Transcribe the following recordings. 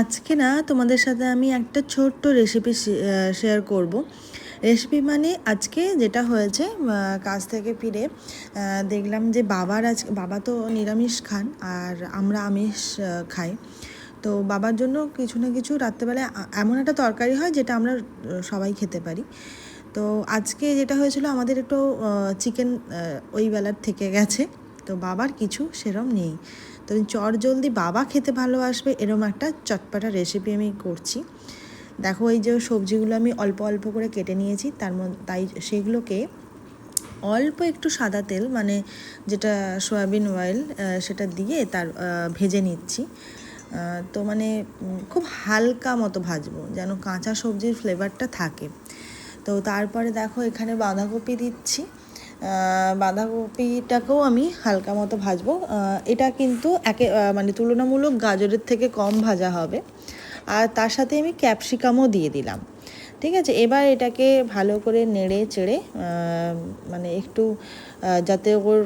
আজকে না তোমাদের সাথে আমি একটা ছোট্ট রেসিপি শেয়ার করব। রেসিপি মানে আজকে যেটা হয়েছে কাজ থেকে ফিরে দেখলাম যে বাবার আজ, বাবা তো নিরামিষ খান আর আমরা আমিষ খাই। তো বাবার জন্য কিছু না কিছু রাত্রেবেলায় এমন একটা তরকারি হয় যেটা আমরা সবাই খেতে পারি। তো আজকে যেটা হয়েছিল আমাদের একটু চিকেন ওই বেলার থেকে গেছে। তো বাবার কিছু সেরম নেই। তো চট জলদি বাবা খেতে ভালোবাসবে এরম একটা চটপাটা রেসিপি আমি করছি। দেখো এই যে সবজিগুলো আমি অল্প অল্প করে কেটে নিয়েছি, তার মধ্যে তাই সেগুলোকে অল্প একটু সাদা তেল মানে যেটা সয়াবিন অয়েল সেটা দিয়ে তার ভেজে নিচ্ছি। তো মানে খুব হালকা মতো ভাজবো যেন কাঁচা সবজির ফ্লেভারটা থাকে। তো তারপরে দেখো এখানে বাঁধাকপি দিচ্ছি। বাঁধাকপিটাকেও আমি হালকা মতো ভাজবো। এটা কিন্তু একে মানে তুলনামূলক গাজরের থেকে কম ভাজা হবে। আর তার সাথে আমি ক্যাপসিকামও দিয়ে দিলাম। ঠিক আছে? এবার এটাকে ভালো করে নেড়ে চেড়ে মানে একটু যাতে ওর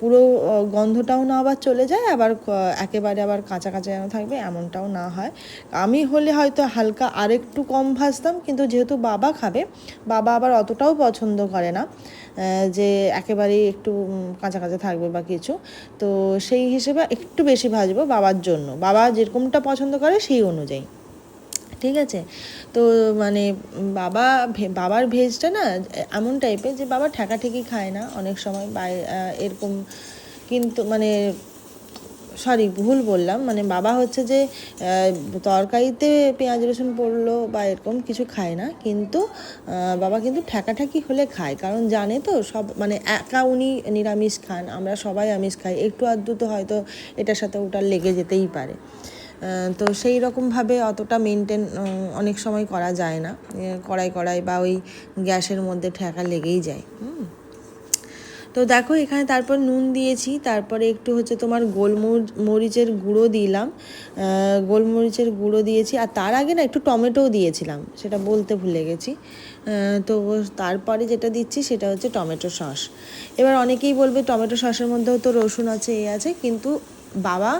পুরো গন্ধটাও না আবার চলে যায়, আবার একেবারে আবার কাঁচা কাঁচা যেন থাকবে, এমনটাও না হয়। আমি হলে হয়তো হালকা আরেকটু কম ভাজতাম, কিন্তু যেহেতু বাবা খাবে, বাবা আবার অতটাও পছন্দ করে না যে একেবারেই একটু কাঁচা কাঁচা থাকবে বা কিছু। তো সেই হিসেবে একটু বেশি ভাজবো বাবার জন্য। বাবা যেরকমটা পছন্দ করে সেই অনুযায়ী। ঠিক আছে? তো মানে বাবা বাবার ভেজটা না এমন টাইপের যে বাবা ঠেকাঠেকি খায় না অনেক সময় এরকম কিন্তু মানে সরি ভুল বললাম। মানে বাবা হচ্ছে যে তরকারিতে পেঁয়াজ, রসুন পড়ল বা এরকম কিছু খায় না কিন্তু বাবা কিন্তু ঠেকাঠাকি হলে খায়। কারণ জানে তো সব মানে একা উনি নিরামিষ খান, আমরা সবাই আমিষ খাই। একটু আধটু তো হয়তো এটার সাথে ওটার লেগে যেতেই পারে। তো সেই রকমভাবে অতটা মেনটেন অনেক সময় করা যায় না। কড়াই কড়াই বা ওই গ্যাসের মধ্যে ঠেকা লেগেই যায়। হুম। তো দেখো এখানে তারপর নুন দিয়েছি, তারপরে একটু হচ্ছে তোমার গোলমরিচ, মরিচের গুঁড়ো দিলাম। গোলমরিচের গুঁড়ো দিয়েছি, আর তার আগে না একটু টমেটোও দিয়েছিলাম, সেটা বলতে ভুলে গেছি। তো তারপরে যেটা দিচ্ছি সেটা হচ্ছে টমেটো সস। এবার অনেকেই বলবে টমেটো সসের মধ্যেও তো রসুন আছে, এ আছে, কিন্তু বাবা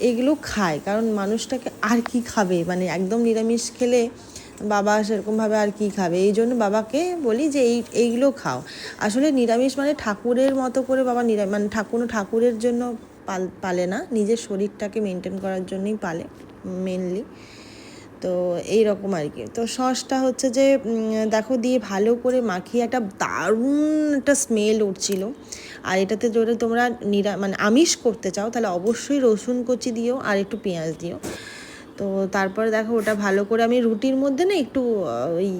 এগুলো খায়। কারণ মানুষটাকে আর কি খাবে? মানে একদম নিরামিষ খেলে বাবা সেরকমভাবে আর কি খাবে? এই জন্য বাবাকে বলি যে এই, এইগুলো খাও। আসলে নিরামিষ মানে ঠাকুরের মতো করে বাবা নিরা মানে ঠাকুর, ঠাকুরের জন্য পাল, পালে না। নিজের শরীরটাকে মেনটেন করার জন্যই পালে মেনলি তো এই রকম আর কি। তো সসটা হচ্ছে যে দেখো দিয়ে ভালো করে মাখিয়ে একটা দারুণ একটা স্মেল উঠছিল। আর এটাতে যদি তোমরা নিরা মানে আমিষ করতে চাও, তাহলে অবশ্যই রসুন কচি দিও আর একটু পেঁয়াজ দিও। তো তারপরে দেখো ওটা ভালো করে আমি রুটির মধ্যে না একটু ওই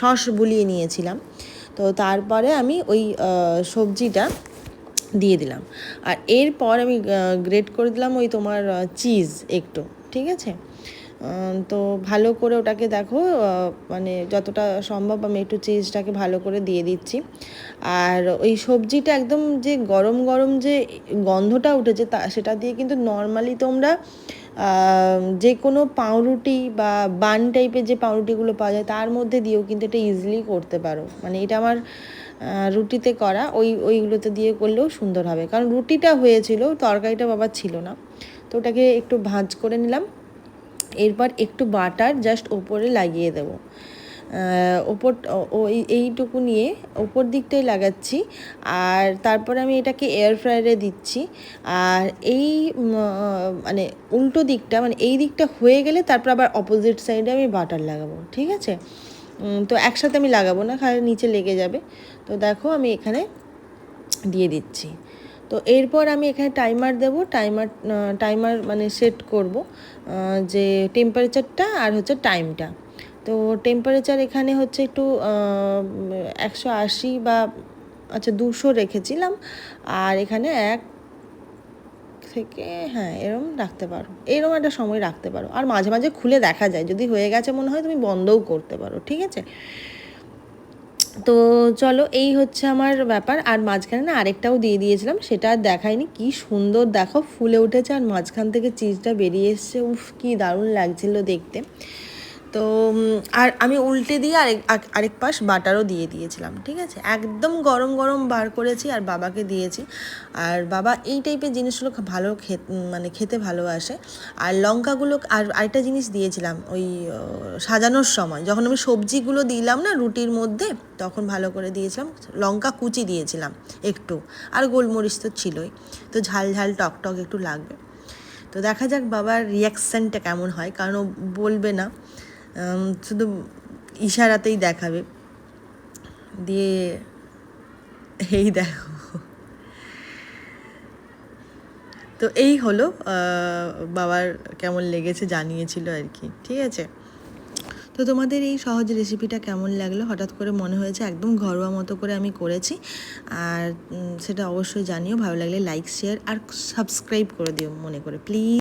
সস বুলিয়ে নিয়েছিলাম। তো তারপরে আমি ওই সবজিটা দিয়ে দিলাম। আর এরপর আমি গ্রেট করে দিলাম ওই তোমার চিজ একটু, ঠিক আছে? তো ভালো করে ওটাকে দেখো মানে যতটা সম্ভব আমি একটু চিজটাকে ভালো করে দিয়ে দিচ্ছি। আর ওই সবজিটা একদম যে গরম গরম যে গন্ধটা উঠেছে তা, সেটা দিয়ে কিন্তু নর্মালি তোমরা যে কোনো পাউরুটি বা বান টাইপের যে পাউরুটিগুলো পাওয়া যায়, তার মধ্যে দিয়েও কিন্তু এটা ইজিলি করতে পারো। মানে এটা আমার রুটিতে করা, ওই, ওইগুলোতে দিয়ে করলেও সুন্দর হবে। কারণ রুটিটা হয়েছিল, তরকারিটা বাবার ছিল না। তো ওটাকে একটু ভাঁজ করে নিলাম। এরপর একটু বাটার জাস্ট ওপরে লাগিয়ে দেবো। ওপর ওই এইটুকু নিয়ে ওপর দিকটাই লাগাচ্ছি। আর তারপরে আমি এটাকে এয়ার ফ্রায়ারে দিচ্ছি। আর এই মানে উল্টো দিকটা মানে এই দিকটা হয়ে গেলে তারপর আবার অপোজিট সাইডে আমি বাটার লাগাবো, ঠিক আছে? তো একসাথে আমি লাগাবো না, খালি নিচে লেগে যাবে। তো দেখো আমি এখানে দিয়ে দিচ্ছি। তো এরপর আমি এখানে টাইমার দেব টাইমার টাইমার মানে সেট করব যে টেম্পারেচারটা আর হচ্ছে টাইমটা তো টেম্পারেচার এখানে হচ্ছে একটু একশো আশি বা আচ্ছা দুশো রেখেছিলাম। আর এখানে এক থেকে হ্যাঁ এরম রাখতে পারো। এরম একটা সময় রাখতে পারো। আর মাঝে মাঝে খুলে দেখা যায়। যদি হয়ে গেছে মনে হয় তুমি বন্ধও করতে পারো, ঠিক আছে? তো চলো এই হচ্ছে আমার ব্যাপার। আর মাঝখানে না আরেকটাও দিয়ে দিয়েছিলাম, সেটা আর দেখায়নি কি সুন্দর দেখো, ফুলে উঠেছে আর মাঝখান থেকে চিজটা বেরিয়ে এসছে। উফ, কি দারুণ লাগছিল দেখতে। তো আর আমি উল্টে দিয়ে আরেক আরেক পাশ বাটারও দিয়ে দিয়েছিলাম, ঠিক আছে? একদম গরম গরম বার করেছি আর বাবাকে দিয়েছি। আর বাবা এই টাইপের জিনিসগুলো ভালো খেতে মানে খেতে ভালোবাসে। আর লঙ্কাগুলো আর আরেকটা জিনিস দিয়েছিলাম, ওই সাজানোর সময়। যখন আমি সবজিগুলো দিলাম না রুটির মধ্যে, তখন ভালো করে দিয়েছিলাম, লঙ্কা কুচি দিয়েছিলাম একটু। আর গোলমরিচ তো ছিলই। তো ঝাল ঝাল, টক টক একটু লাগবে। তো দেখা যাক বাবার রিয়াকশানটা কেমন হয়, কারণ ও বলবে না। শুধু ইশারাতেই দেখাবে। দিয়ে এই দেখো। তো এই হলো বাবার কেমন লেগেছে জানিয়েছিল আর কি, ঠিক আছে? তো তোমাদের এই সহজ রেসিপিটা কেমন লাগল? হঠাৎ করে মনে হয়েছে একদম ঘরোয়া মতো করে আমি করেছি। আর সেটা অবশ্যই জানিও। ভালো লাগলে লাইক শেয়ার আর সাবস্ক্রাইব করে দিও মনে করে প্লিজ